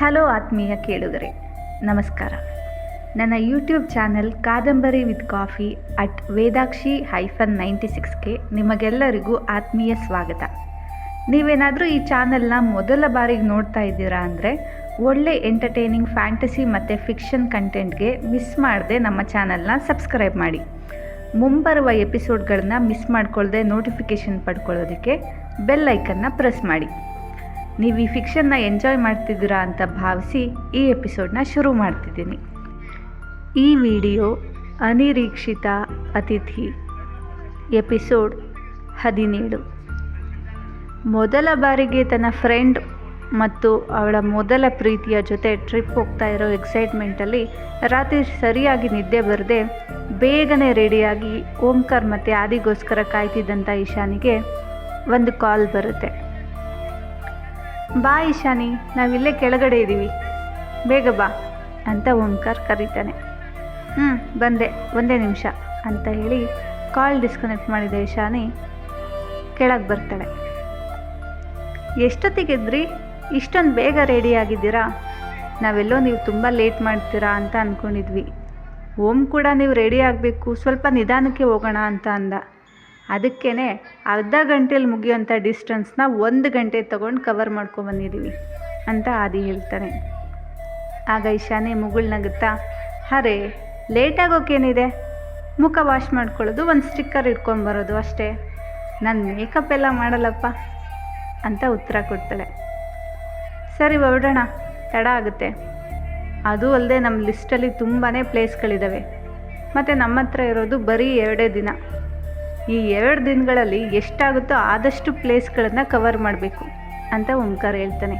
Hello ಆತ್ಮೀಯ ಕೇಳುಗರೆ, ನಮಸ್ಕಾರ. ನನ್ನ YouTube channel Kadambari with coffee at Vedakshi hyphen ninety ಸಿಕ್ಸ್ಗೆ ನಿಮಗೆಲ್ಲರಿಗೂ ಆತ್ಮೀಯ ಸ್ವಾಗತ. ನೀವೇನಾದರೂ ಈ ಚಾನೆಲ್ನ ಮೊದಲ ಬಾರಿಗೆ ನೋಡ್ತಾ ಇದ್ದೀರಾ ಅಂದರೆ, ಒಳ್ಳೆ ಎಂಟರ್ಟೈನಿಂಗ್ ಫ್ಯಾಂಟಸಿ ಮತ್ತು ಫಿಕ್ಷನ್ ಕಂಟೆಂಟ್ಗೆ ಮಿಸ್ ಮಾಡದೆ ನಮ್ಮ ಚಾನಲ್ನ ಸಬ್ಸ್ಕ್ರೈಬ್ ಮಾಡಿ. ಮುಂಬರುವ ಎಪಿಸೋಡ್ಗಳನ್ನ ಮಿಸ್ ಮಾಡ್ಕೊಳ್ಳದೆ ನೋಟಿಫಿಕೇಷನ್ ಪಡ್ಕೊಳ್ಳೋದಕ್ಕೆ ಬೆಲ್ ಐಕನ್ನ ಪ್ರೆಸ್ ಮಾಡಿ. ನೀವು ಈ ಫಿಕ್ಷನ್ನ ಎಂಜಾಯ್ ಮಾಡ್ತಿದ್ದೀರಾ ಅಂತ ಭಾವಿಸಿ ಈ ಎಪಿಸೋಡ್ನ ಶುರು ಮಾಡ್ತಿದ್ದೀನಿ. ಈ ವಿಡಿಯೋ ಅನಿರೀಕ್ಷಿತ ಅತಿಥಿ ಎಪಿಸೋಡ್ ಹದಿನೇಳು. ಮೊದಲ ಬಾರಿಗೆ ತನ್ನ ಫ್ರೆಂಡ್ ಮತ್ತು ಅವಳ ಮೊದಲ ಪ್ರೀತಿಯ ಜೊತೆ ಟ್ರಿಪ್ ಹೋಗ್ತಾ ಇರೋ ಎಕ್ಸೈಟ್ಮೆಂಟಲ್ಲಿ ರಾತ್ರಿ ಸರಿಯಾಗಿ ನಿದ್ದೆ ಬರದೆ ಬೇಗನೆ ರೆಡಿಯಾಗಿ ಓಂಕಾರ್ ಮತ್ತು ಆದಿಗೋಸ್ಕರ ಕಾಯ್ತಿದ್ದಂಥ ಈಶಾನಿಗೆ ಒಂದು ಕಾಲ್ ಬರುತ್ತೆ. ಬಾ ಇಶಾನಿ ನಾವಿಲ್ಲೇ ಕೆಳಗಡೆ ಇದ್ದೀವಿ ಬೇಗ ಬಾ ಅಂತ ಓಂಕಾರ್ ಕರೀತಾನೆ. ಹ್ಞೂ ಬಂದೆ, ಒಂದೇ ನಿಮಿಷ ಅಂತ ಹೇಳಿ ಕಾಲ್ ಡಿಸ್ಕನೆಕ್ಟ್ ಮಾಡಿದ ಇಶಾನಿ ಕೆಳಗೆ ಬರ್ತಾಳೆ. ಎಷ್ಟೊತ್ತಿಗೆದ್ರಿ? ಇಷ್ಟೊಂದು ಬೇಗ ರೆಡಿ ಆಗಿದ್ದೀರಾ? ನಾವೆಲ್ಲೋ ನೀವು ತುಂಬ ಲೇಟ್ ಮಾಡ್ತೀರಾ ಅಂತ ಅಂದ್ಕೊಂಡಿದ್ವಿ ಓಮ್ ಕೂಡ ನೀವು ರೆಡಿ ಆಗಬೇಕು, ಸ್ವಲ್ಪ ನಿಧಾನಕ್ಕೆ ಹೋಗೋಣ ಅಂತ ಅಂದ. ಅದಕ್ಕೇ ಅರ್ಧ ಗಂಟೆಲಿ ಮುಗಿಯೋಂಥ ಡಿಸ್ಟೆನ್ಸ್ನ ಒಂದು ಗಂಟೆ ತಗೊಂಡು ಕವರ್ ಮಾಡ್ಕೊಂಬಂದಿದ್ದೀವಿ ಅಂತ ಆದಿ ಹೇಳ್ತಾನೆ ಆಗ ಈಶಾನೆ ಮುಗುಳ್ನಗುತ್ತಾ ಅರೆ ಲೇಟಾಗೋಕೇನಿದೆ ಮುಖ ವಾಶ್ ಮಾಡ್ಕೊಳ್ಳೋದು ಒಂದು ಸ್ಟಿಕ್ಕರ್ ಇಟ್ಕೊಂಡು ಬರೋದು ಅಷ್ಟೇ. ನಾನು ಮೇಕಪ್ ಎಲ್ಲ ಮಾಡಲ್ಲಪ್ಪ ಅಂತ ಉತ್ತರ ಕೊಡ್ತಾಳೆ. ಸರಿ ಹೊರಡೋಣ, ತಡ ಆಗುತ್ತೆ. ಅದು ಅಲ್ಲದೆ ನಮ್ಮ ಲಿಸ್ಟಲ್ಲಿ ತುಂಬಾ ಪ್ಲೇಸ್ಗಳಿದ್ದಾವೆ ಮತ್ತು ನಮ್ಮ ಹತ್ರ ಇರೋದು ಬರೀ ಎರಡೇ ದಿನ. ಈ ಎರಡು ದಿನಗಳಲ್ಲಿ ಎಷ್ಟಾಗುತ್ತೋ ಆದಷ್ಟು ಪ್ಲೇಸ್ಗಳನ್ನು ಕವರ್ ಮಾಡಬೇಕು ಅಂತ ಓಂಕಾರ ಹೇಳ್ತಾನೆ.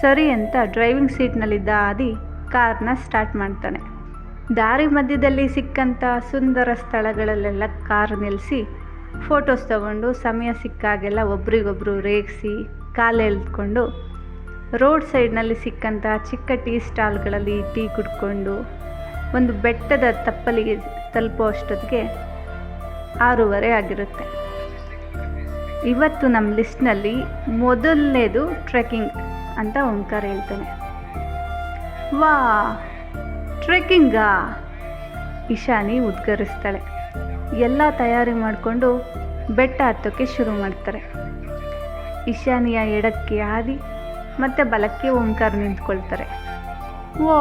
ಸರಿ ಅಂತ ಡ್ರೈವಿಂಗ್ ಸೀಟ್ನಲ್ಲಿದ್ದ ಆದಿ ಕಾರ್ನ ಸ್ಟಾರ್ಟ್ ಮಾಡ್ತಾನೆ. ದಾರಿ ಮಧ್ಯದಲ್ಲಿ ಸಿಕ್ಕಂಥ ಸುಂದರ ಸ್ಥಳಗಳಲ್ಲೆಲ್ಲ ಕಾರ್ ನಿಲ್ಲಿಸಿ ಫೋಟೋಸ್ ತಗೊಂಡು ಸಮಯ ಸಿಕ್ಕಾಗೆಲ್ಲ ಒಬ್ರಿಗೊಬ್ರು ರೇಗಿಸಿ ಕಾಲು ಎಳ್ದುಕೊಂಡು ರೋಡ್ ಸೈಡ್ನಲ್ಲಿ ಸಿಕ್ಕಂಥ ಚಿಕ್ಕ ಟೀ ಸ್ಟಾಲ್ಗಳಲ್ಲಿ ಟೀ ಕುಡ್ಕೊಂಡು ಒಂದು ಬೆಟ್ಟದ ತಪ್ಪಲಿಗೆ ತಲುಪೋ ಅಷ್ಟೊತ್ತಿಗೆ ಆರೂವರೆ ಆಗಿರುತ್ತೆ. ಇವತ್ತು ನಮ್ಮ ಲಿಸ್ಟ್ನಲ್ಲಿ ಮೊದಲನೇದು ಟ್ರೆಕ್ಕಿಂಗ್ ಅಂತ ಓಂಕಾರ ಹೇಳ್ತಾನೆ. ವಾ ಟ್ರೆಕ್ಕಿಂಗಾ? ಇಶಾನಿ ಉದ್ಗರಿಸ್ತಾಳೆ. ಎಲ್ಲ ತಯಾರಿ ಮಾಡಿಕೊಂಡು ಬೆಟ್ಟ ಹತ್ತೋಕ್ಕೆ ಶುರು ಮಾಡ್ತಾರೆ. ಇಶಾನಿಯ ಎಡಕ್ಕೆ ಆದಿ ಮತ್ತು ಬಲಕ್ಕೆ ಓಂಕಾರ ನಿಂತ್ಕೊಳ್ತಾರೆ. ಓ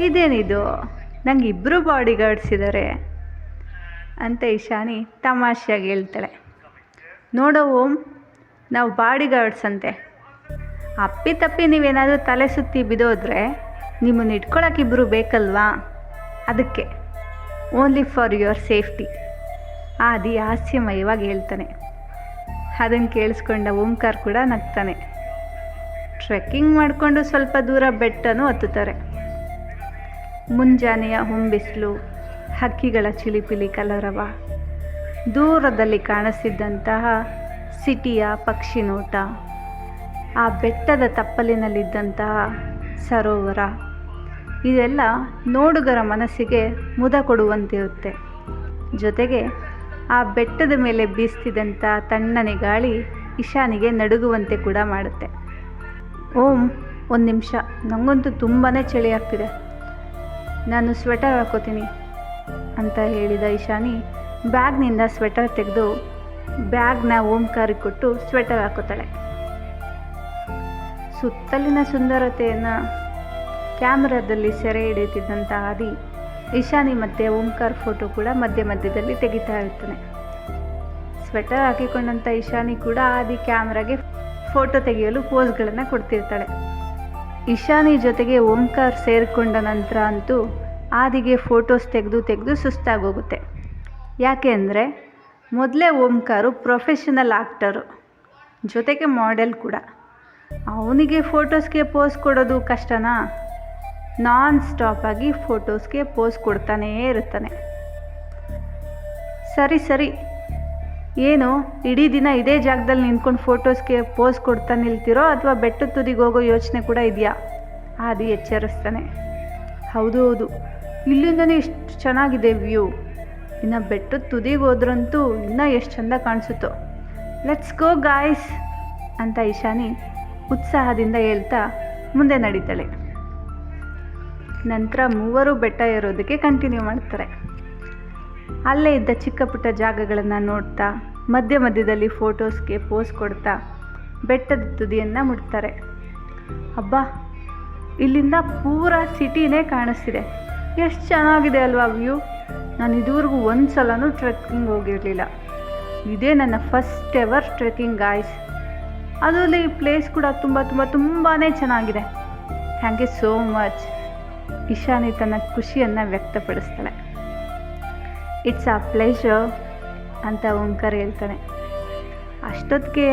ಇದೇನಿದು? ನಂಗೆ ಇಬ್ಬರು ಬಾಡಿ ಗಾರ್ಡ್ಸ್ ಇದ್ದಾರೆ ಅಂತ ಇಶಾನಿ ತಮಾಷೆಯಾಗಿ ಹೇಳ್ತಾಳೆ. ನೋಡೋ ಓಂ, ನಾವು ಬಾಡಿ ಗಾರ್ಡ್ಸ್ ಅಂತೆ ಅಪ್ಪಿ ತಪ್ಪಿ ನೀವೇನಾದರೂ ತಲೆ ಸುತ್ತಿ ಬಿದೋದ್ರೆ ನಿಮ್ಮನ್ನು ಇಟ್ಕೊಳಕ್ಕೆ ಇಬ್ಬರು ಬೇಕಲ್ವಾ? ಅದಕ್ಕೆ ಓನ್ಲಿ ಫಾರ್ ಯುವರ್ ಸೇಫ್ಟಿ ಆದಿ ಹಾಸ್ಯಮಯವಾಗಿ ಹೇಳ್ತಾನೆ. ಅದನ್ನು ಕೇಳಿಸ್ಕೊಂಡ ಓಂಕಾರ್ ಕೂಡ ನಗ್ತಾನೆ. ಟ್ರೆಕ್ಕಿಂಗ್ ಮಾಡಿಕೊಂಡು ಸ್ವಲ್ಪ ದೂರ ಬೆಟ್ಟನೂ ಹತ್ತುತ್ತಾರೆ. ಮುಂಜಾನೆಯ ಹೊಂಬಿಸಿಲು ಹಕ್ಕಿಗಳ ಚಿಲಿಪಿಲಿ ಕಲರವ. ದೂರದಲ್ಲಿ ಕಾಣಿಸಿದ್ದಂತಹ ಸಿಟಿಯ ಪಕ್ಷಿ ನೋಟ ಆ ಬೆಟ್ಟದ ತಪ್ಪಲಿನಲ್ಲಿದ್ದಂತಹ ಸರೋವರ. ಇದೆಲ್ಲ ನೋಡುಗರ ಮನಸ್ಸಿಗೆ ಮುದ ಕೊಡುವಂತಿರುತ್ತೆ. ಜೊತೆಗೆ ಆ ಬೆಟ್ಟದ ಮೇಲೆ ಬೀಸ್ತಿದ್ದಂಥ ತಣ್ಣನೆ ಗಾಳಿ ಇಶಾನಿಗೆ ನಡುಗುವಂತೆ ಕೂಡ ಮಾಡುತ್ತೆ. ಓಂ, ಒಂದು ನಿಮಿಷ. ನನಗಂತೂ ತುಂಬಾ ಚಳಿ ಆಗ್ತಿದೆ. ನಾನು ಸ್ವೆಟರ್ ಹಾಕೋತೀನಿ. ಅಂತ ಹೇಳಿದ ಇಶಾನಿ ಬ್ಯಾಗ್ನಿಂದ ಸ್ವೆಟರ್ ತೆಗೆದು ಬ್ಯಾಗ್ನ ಓಂಕಾರಿಗೆ ಕೊಟ್ಟು ಸ್ವೆಟರ್ ಹಾಕುತ್ತಾಳೆ. ಸುತ್ತಲಿನ ಸುಂದರತೆಯನ್ನು ಕ್ಯಾಮ್ರಾದಲ್ಲಿ ಸೆರೆ ಹಿಡಿಯುತ್ತಿದ್ದಂಥ ಆದಿ ಇಶಾನಿ ಮತ್ತು ಓಂಕಾರ್ ಫೋಟೋ ಕೂಡ ಮಧ್ಯ ಮಧ್ಯದಲ್ಲಿ ತೆಗಿತಾ ಇರ್ತಾನೆ. ಸ್ವೆಟರ್ ಹಾಕಿಕೊಂಡಂಥ ಇಶಾನಿ ಕೂಡ ಆದಿ ಕ್ಯಾಮ್ರಾಗೆ ಫೋಟೋ ತೆಗೆಯಲು ಪೋಸ್ಗಳನ್ನು ಕೊಡ್ತಿರ್ತಾಳೆ. ಇಶಾನಿ ಜೊತೆಗೆ ಓಂಕಾರ್ ಸೇರಿಕೊಂಡ ನಂತರ ಅಂತೂ ಆದಿಗೆ ಫೋಟೋಸ್ ತೆಗೆದು ತೆಗೆದು ಸುಸ್ತಾಗೋಗುತ್ತೆ. ಯಾಕೆ ಅಂದರೆ, ಮೊದಲೇ ಓಂಕಾರು ಪ್ರೊಫೆಷನಲ್ ಆ್ಯಕ್ಟರು ಜೊತೆಗೆ ಮಾಡೆಲ್ ಕೂಡ. ಅವನಿಗೆ ಫೋಟೋಸ್ಗೆ ಪೋಸ್ ಕೊಡೋದು ಕಷ್ಟನಾ? ನಾನ್ ಸ್ಟಾಪಾಗಿ ಫೋಟೋಸ್ಗೆ ಪೋಸ್ ಕೊಡ್ತಾನೇ ಇರ್ತಾನೆ. ಸರಿ ಸರಿ. ಏನು, ಇಡೀ ದಿನ ಇದೇ ಜಾಗದಲ್ಲಿ ನಿಂತ್ಕೊಂಡು ಫೋಟೋಸ್ಗೆ ಪೋಸ್ ಕೊಡ್ತಾ ನಿಲ್ತಿರೋ ಅಥವಾ ಬೆಟ್ಟದ ತುದಿಗೆ ಹೋಗೋ ಯೋಚನೆ ಕೂಡ ಇದೆಯಾ? ಆದಿ ಎಚ್ಚರಿಸ್ತಾನೆ. ಹೌದು ಹೌದು. ಇಲ್ಲಿಂದನೇ ಎಷ್ಟು ಚೆನ್ನಾಗಿದೆ ವ್ಯೂ. ಇನ್ನು ಬೆಟ್ಟದ ತುದಿಗೆ ಹೋದ್ರಂತೂ ಇನ್ನೂ ಎಷ್ಟು ಚೆಂದ ಕಾಣಿಸುತ್ತೋ. ಲೆಟ್ಸ್ ಗೋ ಗಾಯ್ಸ್ ಅಂತ ಇಶಾನಿ ಉತ್ಸಾಹದಿಂದ ಹೇಳ್ತಾ ಮುಂದೆ ನಡೀತಾಳೆ. ನಂತರ ಮೂವರು ಬೆಟ್ಟ ಏರೋದಕ್ಕೆ ಕಂಟಿನ್ಯೂ ಮಾಡ್ತಾರೆ. ಅಲ್ಲೇ ಇದ್ದ ಚಿಕ್ಕ ಪುಟ್ಟ ಜಾಗಗಳನ್ನು ನೋಡ್ತಾ, ಮಧ್ಯ ಮಧ್ಯದಲ್ಲಿ ಫೋಟೋಸ್ಗೆ ಪೋಸ್ ಕೊಡ್ತಾ ಬೆಟ್ಟದ ತುದಿಯನ್ನು ಮುಟ್ತಾರೆ. ಅಬ್ಬಾ, ಇಲ್ಲಿಂದ ಪೂರ ಸಿಟಿನೇ ಕಾಣಿಸ್ತಿದೆ. ಎಷ್ಟು ಚೆನ್ನಾಗಿದೆ ಅಲ್ವಾ ವ್ಯೂ? ನಾನು ಇದುವರೆಗೂ ಒಂದು ಸಲನೂ ಟ್ರೆಕ್ಕಿಂಗ್ ಹೋಗಿರಲಿಲ್ಲ. ಇದೇ ನನ್ನ ಫಸ್ಟ್ ಎವರ್ ಟ್ರೆಕ್ಕಿಂಗ್ ಗಾಯ್ಸ್ ಅದರಲ್ಲಿ ಪ್ಲೇಸ್ ಕೂಡ ತುಂಬ ತುಂಬ ತುಂಬಾ ಚೆನ್ನಾಗಿದೆ. Thank you so much Ishani ತನ್ನ ಖುಷಿಯನ್ನು ವ್ಯಕ್ತಪಡಿಸ್ತಾಳೆ. ಇಟ್ಸ್ ಅ ಪ್ಲೇಷರ್ ಅಂತ ಓಂಕರ್ ಹೇಳ್ತಾನೆ. ಅಷ್ಟೊತ್ತಿಗೆ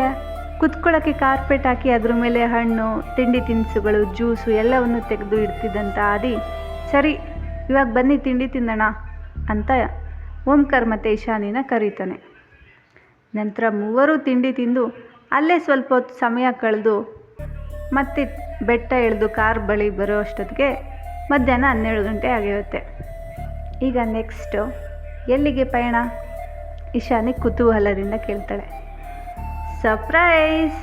ಕುತ್ಕೊಳ್ಳೋಕ್ಕೆ ಕಾರ್ಪೆಟ್ ಹಾಕಿ ಅದ್ರ ಮೇಲೆ ಹಣ್ಣು, ತಿಂಡಿ ತಿನಿಸುಗಳು ಜ್ಯೂಸು ಎಲ್ಲವನ್ನು ತೆಗೆದು ಇಡ್ತಿದ್ದಂಥ ಆದಿ, ಸರಿ ಇವಾಗ ಬನ್ನಿ, ತಿಂಡಿ ತಿನ್ನೋಣ ಅಂತ ಓಂಕಾರ್ ಮತ್ತು ಇಶಾನಿನ ಕರೀತಾನೆ. ನಂತರ ಮೂವರು ತಿಂಡಿ ತಿಂದು ಅಲ್ಲೇ ಸ್ವಲ್ಪ ಹೊತ್ತು ಸಮಯ ಕಳೆದು ಮತ್ತೆ ಬೆಟ್ಟ ಇಳಿದು ಕಾರ್ ಬಳಿ ಬರೋ ಅಷ್ಟೊತ್ತಿಗೆ ಮಧ್ಯಾಹ್ನ ಹನ್ನೆರಡು ಗಂಟೆ ಆಗಿರುತ್ತೆ. ಈಗ ನೆಕ್ಸ್ಟು ಎಲ್ಲಿಗೆ ಪಯಣ? ಇಶಾನಿ ಕುತೂಹಲದಿಂದ ಕೇಳ್ತಾಳೆ. ಸರ್ಪ್ರೈಸ್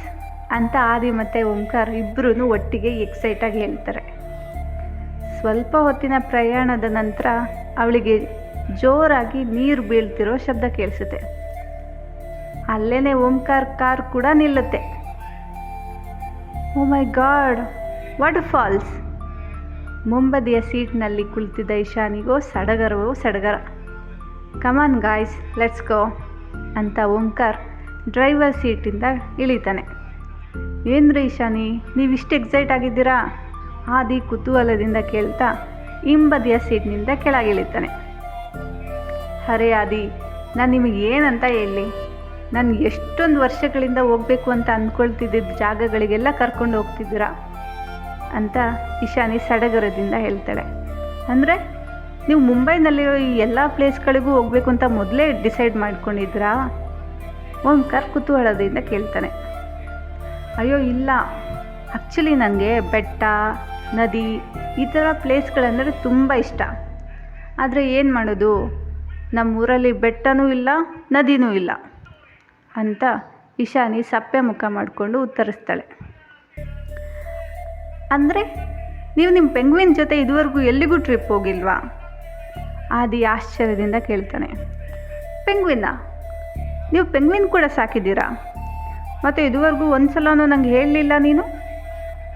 ಅಂತ ಆದಿ ಮತ್ತು ಓಂಕಾರ್ ಇಬ್ಬರೂ ಒಟ್ಟಿಗೆ ಎಕ್ಸೈಟಾಗಿ ಹೇಳ್ತಾರೆ. ಸ್ವಲ್ಪ ಹೊತ್ತಿನ ಪ್ರಯಾಣದ ನಂತರ ಅವಳಿಗೆ ಜೋರಾಗಿ ನೀರು ಬೀಳ್ತಿರೋ ಶಬ್ದ ಕೇಳಿಸುತ್ತೆ. ಅಲ್ಲೇ ಓಂಕಾರ್ ಕಾರ್ ಕೂಡ ನಿಲ್ಲುತ್ತೆ. Oh my god, what falls? ಮುಂಬದಿಯ ಸೀಟ್ನಲ್ಲಿ ಕುಳಿತಿದ್ದ ಇಶಾನಿಗೋ ಸಡಗರವೋ ಸಡಗರ. ಕಮಾನ್ ಗಾಯ್ಸ್ ಲೆಟ್ಸ್ ಗೋ ಅಂತ ಓಂಕಾರ್ ಡ್ರೈವರ್ ಸೀಟಿಂದ ಇಳಿತಾನೆ. ಏನ್ರಿ ಇಶಾನಿ, ನೀವಿಷ್ಟು ಎಕ್ಸೈಟ್ ಆಗಿದ್ದೀರಾ? ಆದಿ ಕುತೂಹಲದಿಂದ ಕೇಳ್ತಾ ಹಿಂಬದಿಯ ಸೀಟ್ನಿಂದ ಕೆಳಗಿಳಿತಾನೆ. ಅರೆ ಆದಿ, ನಾನು ನಿಮಗೆ ಏನಂತ ಹೇಳಿ? ನಾನು ಎಷ್ಟೊಂದು ವರ್ಷಗಳಿಂದ ಹೋಗಬೇಕು ಅಂತ ಅಂದ್ಕೊಳ್ತಿದ್ದ ಜಾಗಗಳಿಗೆಲ್ಲ ಕರ್ಕೊಂಡು ಹೋಗ್ತಿದ್ದೀರಾ? ಅಂತ ಇಶಾನಿ ಸಡಗರದಿಂದ ಹೇಳ್ತಾಳೆ. ಅಂದರೆ ನೀವು ಮುಂಬೈನಲ್ಲಿರೋ ಈ ಎಲ್ಲ ಪ್ಲೇಸ್ಗಳಿಗೂ ಹೋಗಬೇಕು ಅಂತ ಮೊದಲೇ ಡಿಸೈಡ್ ಮಾಡ್ಕೊಂಡಿದ್ರಾ ಓಂಕಾರ್ ಕುತೂಹಲದಿಂದ ಕೇಳ್ತಾನೆ. ಅಯ್ಯೋ, ಇಲ್ಲ. ಆ್ಯಕ್ಚುಲಿ ನನಗೆ ಬೆಟ್ಟ ನದಿ, ಈ ಥರ ಪ್ಲೇಸ್ಗಳಂದರೆ ತುಂಬ ಇಷ್ಟ. ಆದರೆ ಏನು ಮಾಡೋದು? ನಮ್ಮೂರಲ್ಲಿ ಬೆಟ್ಟನೂ ಇಲ್ಲ, ನದಿನೂ ಇಲ್ಲ ಅಂತ ಇಶಾನಿ ಸಪ್ಪೆ ಮುಖ ಮಾಡಿಕೊಂಡು ಉತ್ತರಿಸ್ತಾಳೆ. ಅಂದರೆ ನೀವು ನಿಮ್ಮ ಪೆಂಗ್ವಿನ್ ಜೊತೆ ಇದುವರೆಗೂ ಎಲ್ಲಿಗೂ ಟ್ರಿಪ್ ಹೋಗಿಲ್ವಾ? ಆದಿ ಆಶ್ಚರ್ಯದಿಂದ ಕೇಳ್ತಾನೆ. ಪೆಂಗ್ವಿನ್ನ ನೀವು ಪೆಂಗ್ವಿನ್ ಕೂಡ ಸಾಕಿದ್ದೀರಾ? ಮತ್ತು ಇದುವರೆಗೂ ಒಂದು ಸಲನೂ ನಂಗೆ ಹೇಳಲಿಲ್ಲ ನೀನು?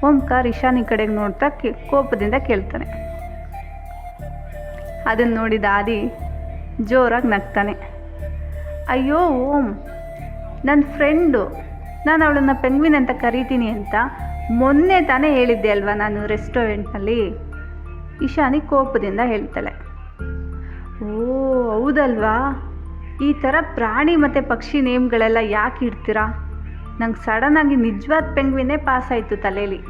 ಓಂಕಾರ್ ಇಶಾನಿ ಕಡೆಗೆ ನೋಡ್ತಾ ಕೋಪದಿಂದ ಕೇಳ್ತಾನೆ. ಅದನ್ನು ನೋಡಿದ ಆದಿ ಜೋರಾಗಿ ನಗ್ತಾನೆ. ಅಯ್ಯೋ, ಓಂ ನನ್ನ ಫ್ರೆಂಡು, ನಾನು ಅವಳನ್ನು ಪೆಂಗ್ವಿನ್ ಅಂತ ಕರಿತೀನಿ ಅಂತ ಮೊನ್ನೆ ತಾನೇ ಹೇಳಿದ್ದೆ ಅಲ್ವಾ ನಾನು ರೆಸ್ಟೋರೆಂಟ್ನಲ್ಲಿ? ಇಶಾನಿ ಕೋಪದಿಂದ ಹೇಳ್ತಾಳೆ. ಓ, ಹೌದಲ್ವಾ? ಈ ಥರ ಪ್ರಾಣಿ ಮತ್ತು ಪಕ್ಷಿ ನೇಮ್ಗಳೆಲ್ಲ ಯಾಕೆ ಇಡ್ತೀರಾ? ನಂಗೆ ಸಡನ್ನಾಗಿ ನಿಜವಾದ ಪೆಂಗ್ವಿನೇ ಪಾಸ್ ಆಯಿತು ತಲೆಯಲ್ಲಿ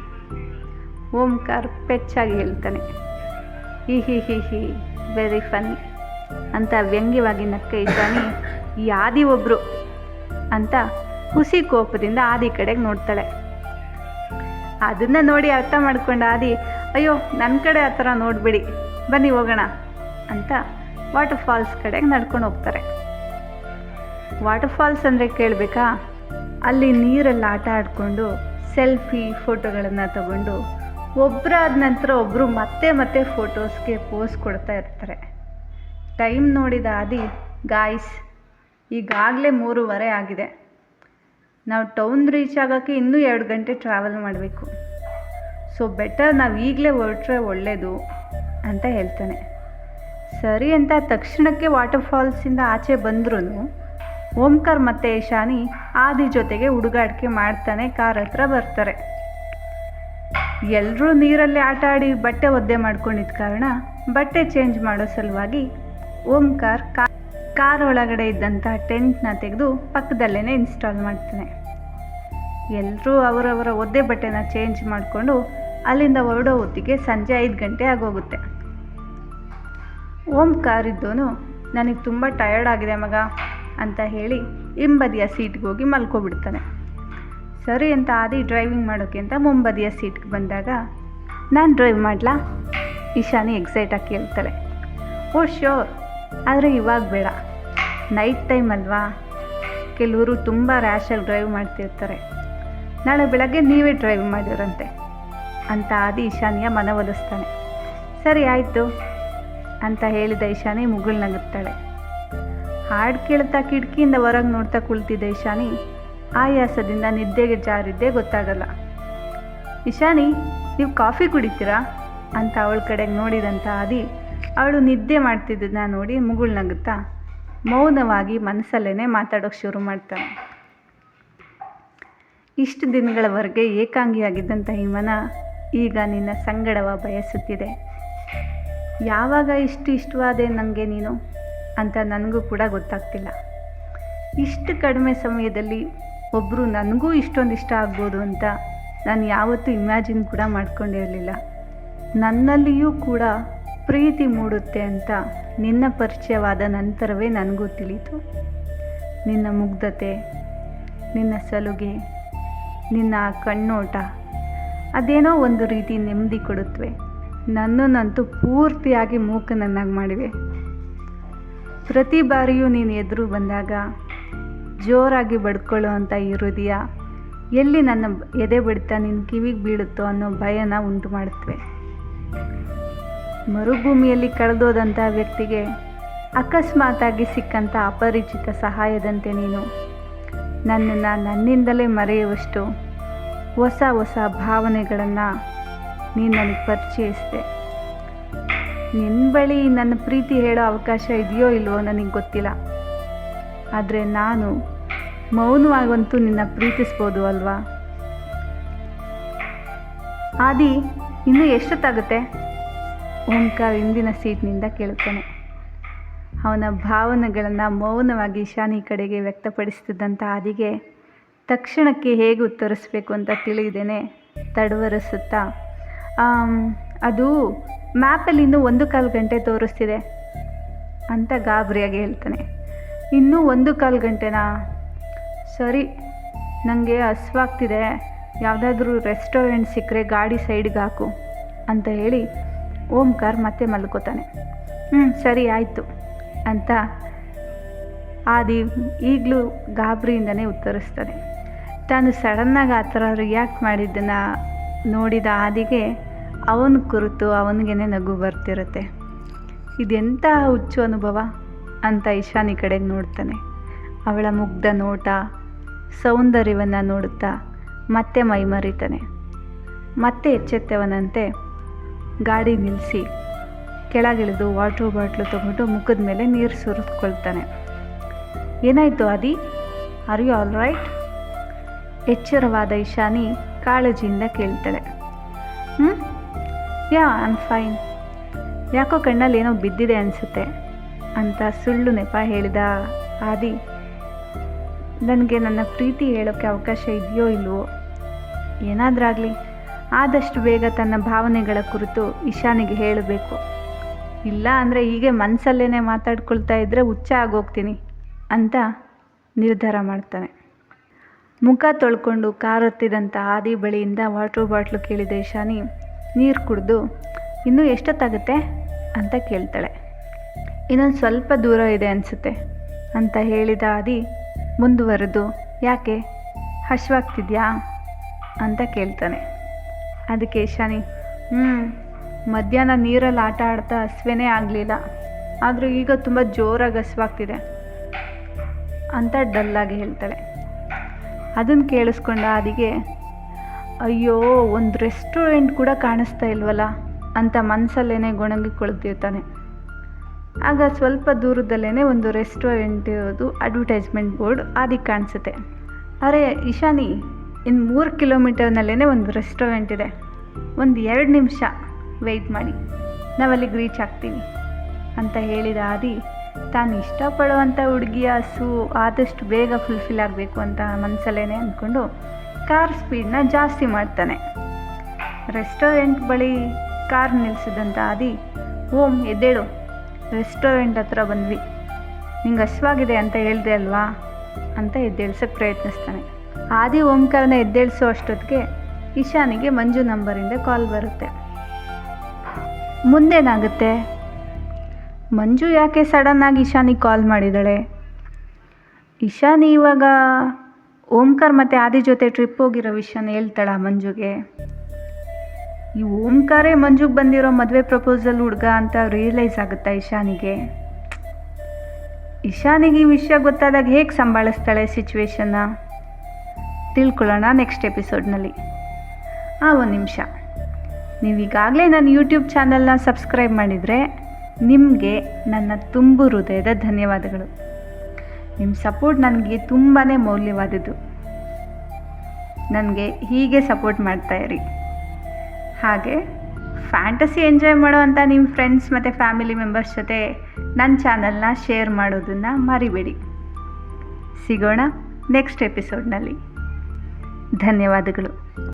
ಓಂಕಾರ್ ಪೆಚ್ಚಾಗಿ ಹೇಳ್ತಾನೆ. ಹಿ ಹಿ ಹಿ ಹಿ ವೆರಿ ಫನಿ ಅಂತ ವ್ಯಂಗ್ಯವಾಗಿ ನಕ್ಕ ಇದ್ದಾನೆ ಆದಿ ಒಬ್ಬರು ಅಂತ ಹುಸಿ ಕೋಪದಿಂದ ಆದಿ ಕಡೆಗೆ ನೋಡ್ತಾಳೆ. ಅದನ್ನು ನೋಡಿ ಅರ್ಥ ಮಾಡ್ಕೊಂಡು ಆದಿ, ಅಯ್ಯೋ ನನ್ನ ಕಡೆ ಆ ಥರ ನೋಡಬೇಡಿ, ಬನ್ನಿ ಹೋಗೋಣ ಅಂತ ವಾಟರ್ ಫಾಲ್ಸ್ ಕಡೆಗೆ ನಡ್ಕೊಂಡು ಹೋಗ್ತಾರೆ. ವಾಟರ್ ಫಾಲ್ಸ್ ಅಂದರೆ ಕೇಳಬೇಕಾ, ಅಲ್ಲಿ ನೀರಲ್ಲಿ ಆಟ ಆಡಿಕೊಂಡು ಸೆಲ್ಫಿ ಫೋಟೋಗಳನ್ನು ತಗೊಂಡು ಒಬ್ಬರಾದ ನಂತರ ಒಬ್ಬರು ಮತ್ತೆ ಮತ್ತೆ ಫೋಟೋಸ್ಗೆ ಪೋಸ್ ಕೊಡ್ತಾ ಇರ್ತಾರೆ. ಟೈಮ್ ನೋಡಿದ ಆದಿ, ಗಾಯ್ಸ್, ಈಗಾಗಲೇ ಮೂರುವರೆ ಆಗಿದೆ. ನಾವು ಟೌನ್ ರೀಚ್ ಆಗೋಕ್ಕೆ ಇನ್ನೂ ಎರಡು ಗಂಟೆ ಟ್ರಾವೆಲ್ ಮಾಡಬೇಕು. ಸೊ ಬೆಟರ್ ನಾವು ಈಗಲೇ ಹೊರಟ್ರೆ ಒಳ್ಳೆಯದು ಅಂತ ಹೇಳ್ತಾನೆ. ಸರಿ ಅಂತ ತಕ್ಷಣಕ್ಕೆ ವಾಟರ್ ಫಾಲ್ಸಿಂದ ಆಚೆ ಬಂದ್ರೂ ಓಂಕಾರ್ ಮತ್ತು ಶಾನಿ ಆದಿ ಜೊತೆಗೆ ಹುಡುಗಾಟಿಕೆ ಮಾಡ್ತಾನೆ ಕಾರ್ ಹತ್ರ ಬರ್ತಾರೆ. ಎಲ್ಲರೂ ನೀರಲ್ಲಿ ಆಟ ಆಡಿ ಬಟ್ಟೆ ಒದ್ದೆ ಮಾಡ್ಕೊಂಡಿದ್ದ ಕಾರಣ ಬಟ್ಟೆ ಚೇಂಜ್ ಮಾಡೋ ಸಲುವಾಗಿ ಓಂಕಾರ್ ಕಾರ್ ಒಳಗಡೆ ಇದ್ದಂಥ ಟೆಂಟ್ನ ತೆಗೆದು ಪಕ್ಕದಲ್ಲೇ ಇನ್ಸ್ಟಾಲ್ ಮಾಡ್ತಾನೆ. ಎಲ್ಲರೂ ಅವರವರ ಒದ್ದೆ ಬಟ್ಟೆನ ಚೇಂಜ್ ಮಾಡಿಕೊಂಡು ಅಲ್ಲಿಂದ ಹೊರಡೋ ಹೊತ್ತಿಗೆ ಸಂಜೆ ಐದು ಗಂಟೆ ಆಗೋಗುತ್ತೆ. ಓಂಕಾರ್ ಇದ್ದೋನು ನನಗೆ ತುಂಬ ಟಯರ್ಡ್ ಆಗಿದೆ ಮಗ ಅಂತ ಹೇಳಿ ಹಿಂಬದಿಯ ಸೀಟ್ಗೆ ಹೋಗಿ ಮಲ್ಕೊಬಿಡ್ತಾನೆ. ಸರಿ ಅಂತ ಆದಿ ಡ್ರೈವಿಂಗ್ ಮಾಡೋಕ್ಕೆ ಅಂತ ಮುಂಬದಿಯ ಸೀಟ್ಗೆ ಬಂದಾಗ, ನಾನು ಡ್ರೈವ್ ಮಾಡಲಾ? ಇಶಾನಿ ಎಕ್ಸೈಟಾಗಿ ಕೇಳ್ತಾಳೆ. ಓ ಶ್ಯೋರ್ ಆದರೆ ಇವಾಗ ಬೇಡ. ನೈಟ್ ಟೈಮ್ ಅಲ್ವಾ? ಕೆಲವರು ತುಂಬ ರ್ಯಾಶಾಗಿ ಡ್ರೈವ್ ಮಾಡ್ತಿರ್ತಾರೆ. ನಾಳೆ ಬೆಳಗ್ಗೆ ನೀವೇ ಡ್ರೈವ್ ಮಾಡಿರಂತೆ ಅಂತ ಆದಿ ಈಶಾನಿಯ ಮನವೊಲಿಸ್ತಾನೆ ಸರಿ, ಆಯಿತು. ಅಂತ ಹೇಳಿದ ಈಶಾನಿ ಮುಗುಳ್ನಗುತ್ತಾಳೆ. ಹಾಡು ಕೇಳ್ತಾ ಕಿಟಕಿಯಿಂದ ಹೊರಗೆ ನೋಡ್ತಾ ಕುಳಿತಿದ್ದ ಈಶಾನಿ ಆಯಾಸದಿಂದ ನಿದ್ದೆಗೆ ಜಾರಿದ್ದೇ ಗೊತ್ತಾಗಲ್ಲ. ಇಶಾನಿ, ನೀವು ಕಾಫಿ ಕುಡಿತೀರಾ? ಅಂತ ಅವಳ ಕಡೆಗೆ ನೋಡಿದಂಥ ಆದಿ ಅವಳು ನಿದ್ದೆ ಮಾಡ್ತಿದ್ದನ್ನ ನೋಡಿ ಮುಗುಳ್ನಗುತ್ತಾ ಮೌನವಾಗಿ ಮನಸ್ಸಲ್ಲೇ ಮಾತಾಡೋಕ್ಕೆ ಶುರು ಮಾಡ್ತಾನೆ ಇಷ್ಟು ದಿನಗಳವರೆಗೆ ಏಕಾಂಗಿಯಾಗಿದ್ದಂಥ ಈ ಮನ ಈಗ ನಿನ್ನ ಸಂಗಡವ ಬಯಸುತ್ತಿದೆ. ಯಾವಾಗ ಇಷ್ಟು ಇಷ್ಟವಾದೆ ನನಗೆ ನೀನು? ಅಂತ ನನಗೂ ಕೂಡ ಗೊತ್ತಾಗ್ತಿಲ್ಲ. ಇಷ್ಟು ಕಡಿಮೆ ಸಮಯದಲ್ಲಿ ಒಬ್ಬರು ನನಗೂ ಇಷ್ಟೊಂದು ಇಷ್ಟ ಆಗ್ಬೋದು ಅಂತ ನಾನು ಯಾವತ್ತೂ ಇಮ್ಯಾಜಿನ್ ಕೂಡ ಮಾಡ್ಕೊಂಡಿರಲಿಲ್ಲ ನನ್ನಲ್ಲಿಯೂ ಕೂಡ ಪ್ರೀತಿ ಮೂಡುತ್ತೆ ಅಂತ ನಿನ್ನ ಪರಿಚಯವಾದ ನಂತರವೇ ನನಗೂ ತಿಳಿತು ನಿನ್ನ ಮುಗ್ಧತೆ, ನಿನ್ನ ಸಲುಗೆ, ನಿನ್ನ ಕಣ್ಣೋಟ, ಅದೇನೋ ಒಂದು ರೀತಿ ನೆಮ್ಮದಿ ಕೊಡುತ್ತವೆ. ನನ್ನನ್ನಂತೂ ಪೂರ್ತಿಯಾಗಿ ಮೂಕನನ್ನಾಗಿ ಮಾಡಿವೆ. ಪ್ರತಿ ಬಾರಿಯೂ ನೀನು ಎದುರು ಬಂದಾಗ ಜೋರಾಗಿ ಬಡ್ಕೊಳ್ಳುವಂಥ ಈ ಹೃದಯ ಎಲ್ಲಿ ನನ್ನ ಎದೆ ಬಡಿತ ನಿನ್ನ ಕಿವಿಗೆ ಬೀಳುತ್ತೋ ಅನ್ನೋ ಭಯನ ಉಂಟು ಮಾಡುತ್ತವೆ. ಮರುಭೂಮಿಯಲ್ಲಿ ಕಳೆದೋದಂಥ ವ್ಯಕ್ತಿಗೆ ಅಕಸ್ಮಾತಾಗಿ ಸಿಕ್ಕಂಥ ಅಪರಿಚಿತ ಸಹಾಯದಂತೆ ನೀನು ನನ್ನನ್ನು ನನ್ನಿಂದಲೇ ಮರೆಯುವಷ್ಟು ಹೊಸ ಹೊಸ ಭಾವನೆಗಳನ್ನು ನೀನು ನನಗೆ ಪರಿಚಯಿಸಿದೆ. ನಿನ್ನ ಬಳಿ ನನ್ನ ಪ್ರೀತಿ ಹೇಳೋ ಅವಕಾಶ ಇದೆಯೋ ಇಲ್ವೋ ನನಗೆ ಗೊತ್ತಿಲ್ಲ. ಆದರೆ ನಾನು ಮೌನವಾಗಂತೂ ನಿನ್ನ ಪ್ರೀತಿಸ್ಬೋದು ಅಲ್ವಾ? ಆದಿ, ಇನ್ನೂ ಎಷ್ಟೊತ್ತಾಗುತ್ತೆ? ಓಂಕಾರ ಹಿಂದಿನ ಸೀಟ್ನಿಂದ ಕೇಳ್ತಾನೆ ಅವನ ಭಾವನೆಗಳನ್ನು ಮೌನವಾಗಿ ಶಾನಿ ಕಡೆಗೆ ವ್ಯಕ್ತಪಡಿಸ್ತಿದ್ದಂಥ ಆದಿಗೆ ತಕ್ಷಣಕ್ಕೆ ಹೇಗೆ ಉತ್ತರಿಸ್ಬೇಕು ಅಂತ ತಿಳಿದೇನೆ ತಡವರಿಸುತ್ತಾ ಅದು ಮ್ಯಾಪಲ್ಲಿ ಇನ್ನೂ ಒಂದು ಕಾಲು ಗಂಟೆ ತೋರಿಸ್ತಿದೆ ಅಂತ ಗಾಬರಿಯಾಗಿ ಹೇಳ್ತಾನೆ. ಇನ್ನೂ ಒಂದು ಕಾಲು ಗಂಟೆನಾ? ಸರಿ ನನಗೆ ಹಸ್ವಾಗ್ತಿದೆ. ಯಾವುದಾದ್ರೂ ರೆಸ್ಟೋರೆಂಟ್ ಸಿಕ್ಕರೆ ಗಾಡಿ ಸೈಡ್ಗೆ ಹಾಕು ಅಂತ ಹೇಳಿ ಓಂಕಾರ್ ಮತ್ತೆ ಮಲ್ಕೋತಾನೆ. ಹ್ಞೂ ಸರಿ, ಆಯಿತು ಅಂತ ಆದಿ ಈಗಲೂ ಗಾಬರಿಯಿಂದನೇ ಉತ್ತರಿಸ್ತಾನೆ. ತಾನು ಸಡನ್ನಾಗಿ ಆ ಥರ ರಿಯಾಕ್ಟ್ ಮಾಡಿದ್ದನ್ನು ನೋಡಿದ ಆದಿಗೆ ಅವನ ಕುರಿತು ಅವನಿಗೇನೆ ನಗು ಬರ್ತಿರುತ್ತೆ. ಇದೆಂಥ ಹುಚ್ಚು ಅನುಭವ? ಅಂತ ಈಶಾನಿ ಕಡೆಗೆ ನೋಡ್ತಾನೆ. ಅವಳ ಮುಗ್ಧ ನೋಟ, ಸೌಂದರ್ಯವನ್ನು ನೋಡುತ್ತಾ ಮತ್ತೆ ಮೈಮರಿತಾನೆ. ಮತ್ತೆ ಎಚ್ಚೆತ್ತವನಂತೆ ಗಾಡಿ ನಿಲ್ಲಿಸಿ ಕೆಳಗಿಳಿದು ವಾಟರ್ ಬಾಟ್ಲು ತೊಗೊಂಡು ಮುಖದ ಮೇಲೆ ನೀರು ಸುರಿಸ್ಕೊಳ್ತಾನೆ ಏನಾಯಿತು Adi? Are you all right ಎಚ್ಚರವಾದ Ishani ಕಾಳಜಿಯಿಂದ ಕೇಳ್ತಾಳೆ. ಹ್ಞೂ ಯಾ ಐಮ್ ಫೈನ್ ಯಾಕೋ ಕಣ್ಣಲ್ಲಿ ಏನೋ ಬಿದ್ದಿದೆ ಅನಿಸುತ್ತೆ. ಅಂತ ಸುಳ್ಳು ನೆಪ ಹೇಳಿದ ಆದಿ, ನನಗೆ ನನ್ನ ಪ್ರೀತಿ ಹೇಳೋಕ್ಕೆ ಅವಕಾಶ ಇದೆಯೋ ಇಲ್ವೋ? ಏನಾದ್ರಾಗಲಿ? ಆದಷ್ಟು ಬೇಗ ತನ್ನ ಭಾವನೆಗಳ ಕುರಿತು ಇಶಾನಿಗೆ ಹೇಳಬೇಕು. ಇಲ್ಲ ಅಂದರೆ ಹೀಗೆ ಮನಸ್ಸಲ್ಲೇ ಮಾತಾಡ್ಕೊಳ್ತಾ ಇದ್ದರೆ ಹುಚ್ಚ ಆಗೋಗ್ತೀನಿ ಅಂತ ನಿರ್ಧಾರ ಮಾಡ್ತಾನೆ. ಮುಖ ತೊಳ್ಕೊಂಡು ಕಾರ್ ಹೊತ್ತಿದಂಥ ಆದಿ ಬಳಿಯಿಂದ ವಾಟ್ರ್ ಬಾಟ್ಲು ಕೇಳಿದ ಇಶಾನಿ, ನೀರು ಕುಡಿದು ಇನ್ನೂ ಎಷ್ಟೊತ್ತಾಗುತ್ತೆ? ಅಂತ ಕೇಳ್ತಾಳೆ. ಇನ್ನೊಂದು ಸ್ವಲ್ಪ ದೂರ ಇದೆ ಅನಿಸುತ್ತೆ ಅಂತ ಹೇಳಿದ ಆದಿ ಮುಂದುವರೆದು, ಯಾಕೆ? ಹಶ್ವಾಗ್ತಿದ್ಯಾ? ಅಂತ ಕೇಳ್ತಾನೆ. ಅದಕ್ಕೆ ಶಾನಿ ಹ್ಞೂ ಮಧ್ಯಾಹ್ನ ನೀರಲ್ಲಿ ಆಟ ಆಡ್ತಾ ಹಸ್ವೇನೇ ಆಗಲಿಲ್ಲ. ಆದರೂ ಈಗ ತುಂಬ ಜೋರಾಗಿ ಹಸ್ವಾಗ್ತಿದೆ. ಅಂತ ಡಲ್ಲಾಗಿ ಹೇಳ್ತಾಳೆ. ಅದನ್ನು ಕೇಳಿಸ್ಕೊಂಡ ಆದಿಗೆ, ಅಯ್ಯೋ, ಒಂದು ರೆಸ್ಟೋರೆಂಟ್ ಕೂಡ ಕಾಣಿಸ್ತಾ ಇಲ್ವಲ್ಲ? ಅಂತ ಮನಸ್ಸಲ್ಲೇನೆ ಗೊಣಗಿಕೊಳ್ತಿರ್ತಾನೆ. ಆಗ ಸ್ವಲ್ಪ ದೂರದಲ್ಲೇ ಒಂದು ರೆಸ್ಟೋರೆಂಟ್ ಇರೋದು ಅಡ್ವರ್ಟೈಸ್ಮೆಂಟ್ ಬೋರ್ಡ್ ಆದಿ ಕಾಣಿಸುತ್ತೆ. ಅರೆ, ಇಶಾನಿ ಇನ್ನು ಮೂರು ಕಿಲೋಮೀಟರ್ನಲ್ಲೇ ಒಂದು ರೆಸ್ಟೋರೆಂಟ್ ಇದೆ. ಒಂದು ಎರಡು ನಿಮಿಷ ವೆಯ್ಟ್ ಮಾಡಿ. ನಾವಲ್ಲಿಗೆ ರೀಚ್ ಆಗ್ತೀವಿ ಅಂತ ಹೇಳಿದ ಆದಿ, ತಾನು ಇಷ್ಟಪಡುವಂಥ ಹುಡುಗಿಯ ಹಸು ಆದಷ್ಟು ಬೇಗ ಫುಲ್ಫಿಲ್ ಆಗಬೇಕು ಅಂತ ಮನಸ್ಸಲ್ಲೇ ಅಂದ್ಕೊಂಡು ಕಾರ್ ಸ್ಪೀಡನ್ನ ಜಾಸ್ತಿ ಮಾಡ್ತಾನೆ. ರೆಸ್ಟೋರೆಂಟ್ ಬಳಿ ಕಾರ್ ನಿಲ್ಲಿಸಿದಂಥ ಆದಿ, ಓಂ ಎದ್ದೇಳು. ರೆಸ್ಟೋರೆಂಟ್ ಹತ್ರ ಬಂದ್ವಿ. ನಿಂಗೆ ಹಸ್ವಾಗಿದೆ ಅಂತ ಹೇಳಿದೆ ಅಲ್ವಾ? ಅಂತ ಎದ್ದೇಳ್ಸೋಕ್ಕೆ ಪ್ರಯತ್ನಿಸ್ತಾನೆ. ಆದಿ ಓಂಕಾರನ ಎದ್ದೇಳಿಸೋ ಅಷ್ಟೊತ್ತಿಗೆ ಇಶಾನಿಗೆ ಮಂಜು ನಂಬರಿಂದ ಕಾಲ್ ಬರುತ್ತೆ. ಮುಂದೇನಾಗುತ್ತೆ? ಮಂಜು ಯಾಕೆ ಸಡನ್ನಾಗಿ ಇಶಾನಿಗೆ ಕಾಲ್ ಮಾಡಿದ್ದಾಳೆ? ಇಶಾನಿ ಇವಾಗ ಓಂಕಾರ್ ಮತ್ತು ಆದಿ ಜೊತೆ ಟ್ರಿಪ್ ಹೋಗಿರೋ ವಿಷಯನ ಹೇಳ್ತಾಳ ಮಂಜುಗೆ? ಈ ಓಂಕಾರೇ ಮಂಜುಗೆ ಬಂದಿರೋ ಮದುವೆ ಪ್ರಪೋಸಲ್ ಹುಡುಗ ಅಂತ ರಿಯಲೈಸ್ ಆಗುತ್ತಾ ಇಶಾನಿಗೆ? ಇಶಾನಿಗೆ ಈ ವಿಷಯ ಗೊತ್ತಾದಾಗ ಹೇಗೆ ಸಂಭಾಳಿಸ್ತಾಳೆ ಸಿಚುವೇಶನ್ನ ತಿಳ್ಕೊಳ್ಳೋಣ ನೆಕ್ಸ್ಟ್ ಎಪಿಸೋಡ್ನಲ್ಲಿ ಆ ಒಂದು ನಿಮಿಷ. ನೀವು ಈಗಾಗಲೇ ನನ್ನ ಯೂಟ್ಯೂಬ್ ಚಾನಲ್ನ ಸಬ್ಸ್ಕ್ರೈಬ್ ಮಾಡಿದರೆ ನಿಮಗೆ ನನ್ನ ತುಂಬು ಹೃದಯದ ಧನ್ಯವಾದಗಳು. ನಿಮ್ಮ ಸಪೋರ್ಟ್ ನನಗೆ ತುಂಬಾ ಮೌಲ್ಯವಾದದ್ದು. ನನಗೆ ಹೀಗೆ ಸಪೋರ್ಟ್ ಮಾಡ್ತಾಯಿರಿ ಹಾಗೆ ಫ್ಯಾಂಟಸಿ ಎಂಜಾಯ್ ಮಾಡುವಂಥ ನಿಮ್ಮ ಫ್ರೆಂಡ್ಸ್ ಮತ್ತು ಫ್ಯಾಮಿಲಿ ಮೆಂಬರ್ಸ್ ಜೊತೆ ನನ್ನ ಚಾನಲ್ನ ಶೇರ್ ಮಾಡೋದನ್ನು ಮರಿಬೇಡಿ. ಸಿಗೋಣ ನೆಕ್ಸ್ಟ್ ಎಪಿಸೋಡ್ನಲ್ಲಿ ಧನ್ಯವಾದಗಳು.